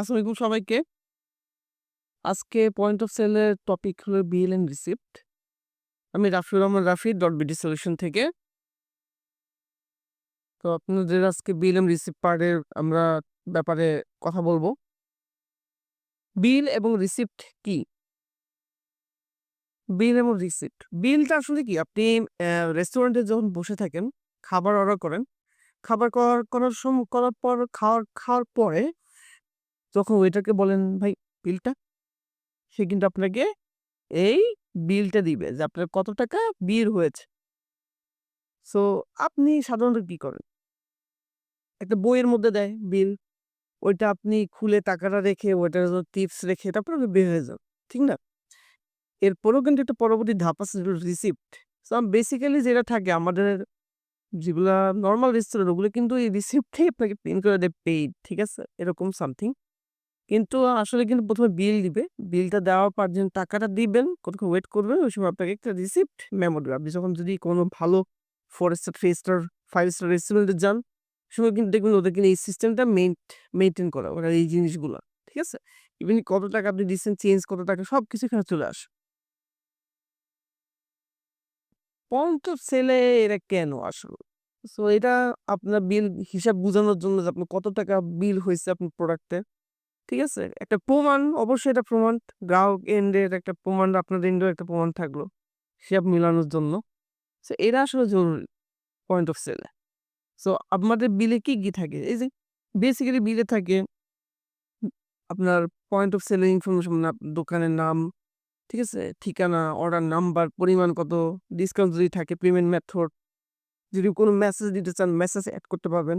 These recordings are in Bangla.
আসসালামু আলাইকুম সবাইকে। আজকে পয়েন্ট অফ সেলের টপিক হলো বিল অ্যান্ড রিসিপ্ট। আমি Rafiur Rahman Rafi dot BD solution থেকে। তো আপনাদের আজকে বিল অ্যান্ড রিসিপ্ট পার্টের আমরা ব্যাপারে কথা বলব। বিল এবং রিসিপ্ট কি? বিল এবং রিসিপ্ট। বিলটা আসলে কি? আপনি রেস্টুরেন্টে যখন বসে থাকেন, খাবার অর্ডার করেন। খাবার করার করার সম করার পর খাওয়ার খাওয়ার পরে যখন ওয়েটারকে বলেন, "ভাই বিলটা?" সে কিন্তু আপনাকে এই বিলটা দিবে যে আপনার কত টাকা বিল হয়েছে। সো আপনি সাধারণত কি করেন? একটা বইয়ের মধ্যে দেয় বিল। ওইটা আপনি খুলে টাকাটা রেখে ওইটার টিপস রেখে তারপরে আপনি বের হয়ে যান। ঠিক না? এরপরেও কিন্তু একটা পরবর্তী ধাপ আছে রিসিপ্ট। সো বেসিক্যালি যেটা থাকে আমাদের যেগুলা নর্মাল রেস্টুরেন্ট ওগুলো কিন্তু এই রিসিপ্টটাই আপনাকে প্রিন্ট করে দেয় পেইড। ঠিক আছে? এরকম সামথিং। কিন্তু আসলে কিন্তু প্রথমে বিল দিবে। বিলটা দেওয়ার পর যখন টাকাটা দিবেন, কতক্ষণ ওয়েট করবেন ওই সময় আপনাকে একটা রিসিপ্ট মেমো দেবে আপনি যখন যদি কোনো ভালো four star, 3 star, five star রেস্টুরেন্টে যান, সময় কিন্তু দেখবেন ওদের কিন্তু এই সিস্টেমটা মেইনটেইন করা। ওরা এই জিনিসগুলো ঠিক আছে? ইভেন কত টাকা আপনি দিচ্ছেন, চেঞ্জ কত টাকা সবকিছু এখানে চলে আসে। অফ সেলে এটা কেন আসলে? সো এটা আপনার বিল হিসাব বুঝানোর জন্য যে আপনার কত টাকা বিল হয়েছে আপনার প্রোডাক্টে। ঠিক আছে? একটা প্রমাণ অবশ্যই এটা প্রমাণ গ্রাহক এন্ডের একটা প্রমাণ আপনার এন্ডেও একটা প্রমাণ থাকল। হিসাব মিলানোর জন্য। সো এরা আসলে জরুরি পয়েন্ট অফ সেলে। সো আমাদের বিলে কি, কি থাকে? এই যে বেসিক্যালি বিলে থাকে আপনার পয়েন্ট অফ সেলের ইনফরমেশন দোকানের নাম, ঠিক আছে? ঠিকানা, অর্ডার নাম্বার, পরিমাণ কত, ডিসকাউন্ট যদি থাকে, পেমেন্ট মেথড। যদি কোনো মেসেজ দিতে চান মেসেজ অ্যাড করতে পারবেন।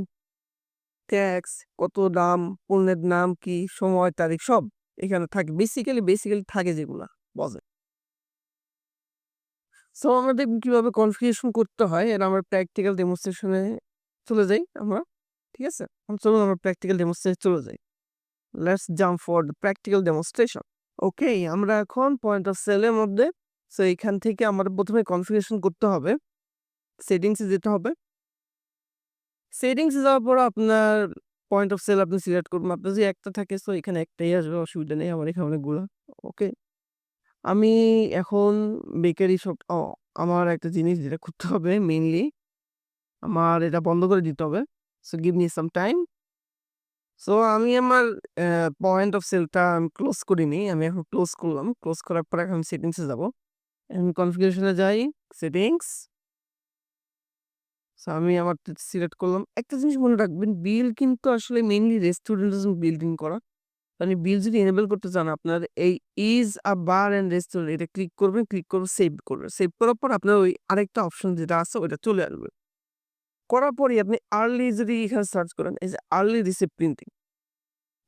ট্যাক্স, কত দাম, পণ্যের নাম কি, সময়, তারিখ সব এখানে থাকে। বেসিক্যালি বেসিক্যালি থাকে যেগুলা বজে। সো আমরা দেখব কীভাবে কনফিগারেশন করতে হয় এটা আমরা প্র্যাকটিক্যাল ডেমনস্ট্রেশন চলে যাই আমরা। ঠিক আছে? চলুন আমরা প্র্যাকটিক্যাল ডেমনস্ট্রেশন চলে যাই। Let's jump for the practical demonstration. Okay, আমরা এখন পয়েন্ট অফ সেলের মধ্যে সো এখান থেকে আমাদের ১ম এ কনফিগারেশন করতে হবে। সেটিংস যেতে হবে। সেটিংস যাওয়ার পর আপনার পয়েন্ট অফ সেল আপনি সিলেক্ট করবেন। আপনার যদি একটা থাকে সো এখানে একটাই আসবে, অসুবিধা নেই। আমার এখানে অনেকগুলো ওকে। আমি এখন বেকারি শপ আমার একটা জিনিস যেটা করতে হবে মেইনলি আমার এটা বন্ধ করে দিতে হবে। So give me some time. So আমি আমার পয়েন্ট অফ সেলটা আমি ক্লোজ করিনি। আমি এখন ক্লোজ করলাম। ক্লোজ করার পর এখন সেটিংসে যাব। এখন কনফিগারেশন যাই। সেটিংস। আমি আমারটা সিলেক্ট করলাম। একটা জিনিস মনে রাখবেন বিল কিন্তু আসলে মেইনলি রেস্টুরেন্টের বিল্ডিং করা। মানে বিল যদি এনেবল করতে চান আপনার এই is a bar and restaurant এটা ক্লিক করবেন, ক্লিক করে সেভ করবেন। সেভ করার পর আপনার ওই আরেকটা অপশন যেটা আছে ওইটা চলে আসবে। করার পরেই আপনি আর্লি যদি এখানে সার্চ করেন এই যে আর্লি রিসিপ্ট প্রিন্টিং।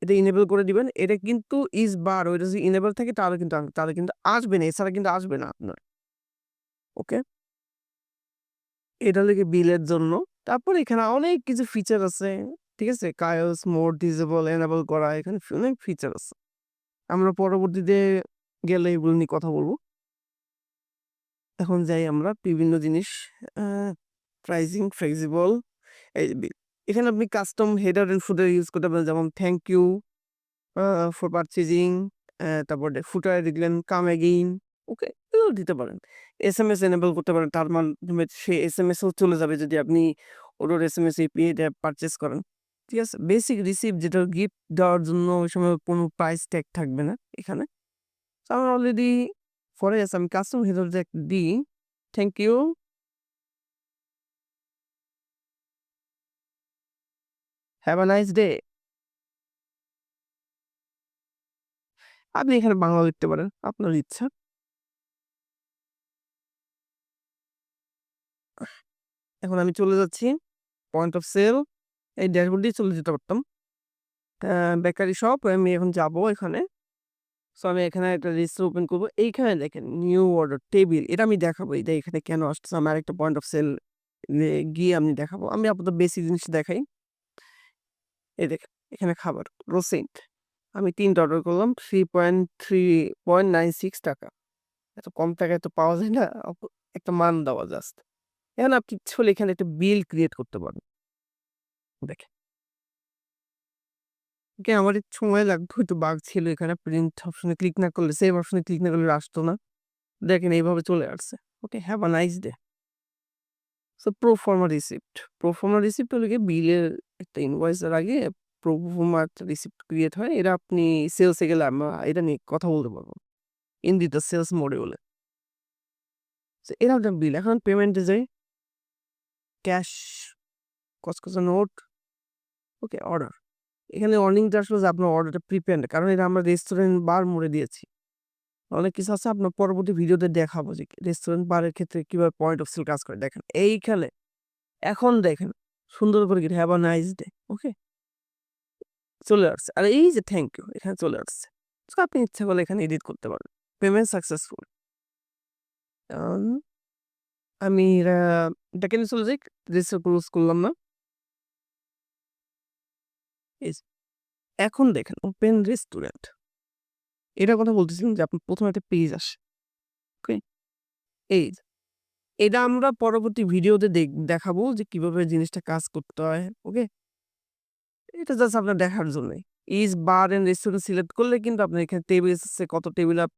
এটা এনেবল করে দিবেন। এটা কিন্তু ইজ বার ওইটা যদি এনেবল থাকে তাহলে কিন্তু তাহলে কিন্তু আসবে না। এছাড়া কিন্তু আসবে না আপনার। ওকে? এটা হলো বিলের জন্য। তারপর এখানে অনেক কিছু ফিচার আছে। ঠিক আছে? কায়োস মোড ডিজেবল, এনেবল করা, এখানে অনেক ফিচার আছে। আমরা পরবর্তীতে গেলে এগুলো নিয়ে কথা বলব এখন যাই আমরা বিভিন্ন জিনিস অ্যা প্রাইসিং ফ্লেক্সিবল এই। এখানে আপনি custom header and footer use করতে পারেন, যেমন থ্যাংক ইউ ফর পারচেজিং তারপর ফুটারে লিখলেন কাম এগেইন ওকে এগুলো দিতে পারেন। এসএমএস এনেবল করতে পারেন, তার মাধ্যমে সে এসএমএস এও চলে যাবে যদি আপনি ওটার এসএমএস এপিআই দিয়ে পারচেজ করেন। ঠিক আছে? বেসিক রিসিপ্ট যেটা গিফট দেওয়ার জন্য ওই সময় কোনো প্রাইস ট্যাগ থাকবে না এখানে। আমার অলরেডি পরে আছে আমি কাস্টম হেডার যে দিই thank you. Have a nice day. আপনি এখানে বাংলা লিখতে পারেন। আপনার ইচ্ছা। এখন আমি চলে যাচ্ছি পয়েন্ট অফ সেল এই ড্যাশবোর্ড দিয়ে চলে যেতে পারতাম। বেকারি শপ আমি এখন যাব এখানে। সো আমি এখানে একটা রেজিস্টার ওপেন করব এইখানে দেখেন নিউ অর্ডার টেবিল এটা আমি দেখাবো। এটা এখানে কেন আসতেছে আমি আরেকটা পয়েন্ট অফ সেল গিয়ে আমি দেখাবো। আমি আপাতত বেশি জিনিস দেখাই। এই দেখেন, এখানে খাবার রোসেন্ট। আমি ৩ টা অর্ডার করলাম 3.3.96 টাকা। এত কম টাকায় তো পাওয়া যায় না। একটা মান দেওয়া জাস্ট। এখন আপনি ইচ্ছে হলে এখানে একটা বিল ক্রিয়েট করতে পারেন। দেখেন। ওকে, আমার একটু সময় লাগতো হয়তো বাঘ ছিল এখানে প্রিন্ট অপশনে ক্লিক না করলে সেভ অপশনে ক্লিক না করলে আসতো না। দেখেন এইভাবে চলে আসছে। Okay have a nice day so proforma receipt proforma receipt হলে গিয়ে বিলের একটা ইনভয়েস ইনভয়েসের আগে প্রোফর্মা একটা রিসিপ্ট ক্রিয়েট হয়। এটা আপনি সেলসে গেলে আমরা এটা নিয়ে কথা বলতে পারব। ইন দি দ্য সেলস মডিউলে এরা বিল এখন পেমেন্টে যাই। ক্যাশ কসকসা নোট। Okay, order. এখানে অর্নিংটা আসলে আপনার অর্ডারটা প্রিপেন্ড কারণ এটা আমরা রেস্টুরেন্ট বার মোড়ে দিয়েছি। অনেক কিছু আছে, আপনার পরবর্তী ভিডিওতে দেখাবো যে রেস্টুরেন্ট বারের ক্ষেত্রে কীভাবে পয়েন্ট অফ সেল কাজ করে। দেখেন, এইখানে, এখন দেখেন, সুন্দর করে কি have a nice day okay চলে আসছে। আর এই যে থ্যাংক ইউ এখানে চলে আসছে। আপনি ইচ্ছা করলে এখানে এডিট করতে পারেন। পেমেন্ট সাকসেসফুল আমি এটা এটা কেন চলে যাই ক্লোজ করলাম না এখন দেখেন ওপেন রেস্টুরেন্ট এটা কথা বলতেছিলাম যে আপনি প্রথমে একটা পেজ আসে ওকে এই এটা আমরা পরবর্তী ভিডিওতে দেখ- দেখাবো যে কীভাবে জিনিসটা কাজ করতে হয় ওকে এটা জাস্ট আপনার দেখার জন্যে is bar and restaurant select করলে কিন্তু আপনার এখানে টেবিল আছে কত টেবিল আপ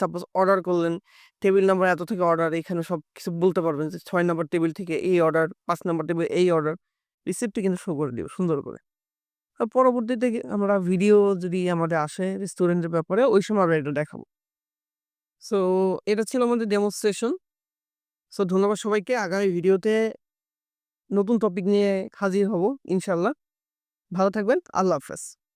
সাপোজ অর্ডার করলেন টেবিল নাম্বার এত থেকে অর্ডার এখানে সব কিছু বলতে পারবেন যে, ছয় নাম্বার টেবিল থেকে এই অর্ডার পাঁচ নাম্বার টেবিল এই অর্ডার রিসিপ্টটি কিন্তু শো করে দিব, সুন্দর করে। আর পরবর্তীতে আমরা ভিডিও যদি আমাদের আসে রেস্টুরেন্টের ব্যাপারে, ওই সময় আমরা এটা দেখাবো। সো এটা ছিল আমাদের ডেমনস্ট্রেশন সো ধন্যবাদ সবাইকে। আগামী ভিডিওতে নতুন টপিক নিয়ে হাজির হব ইনশাল্লাহ ভালো থাকবেন। আল্লাহ হাফেজ।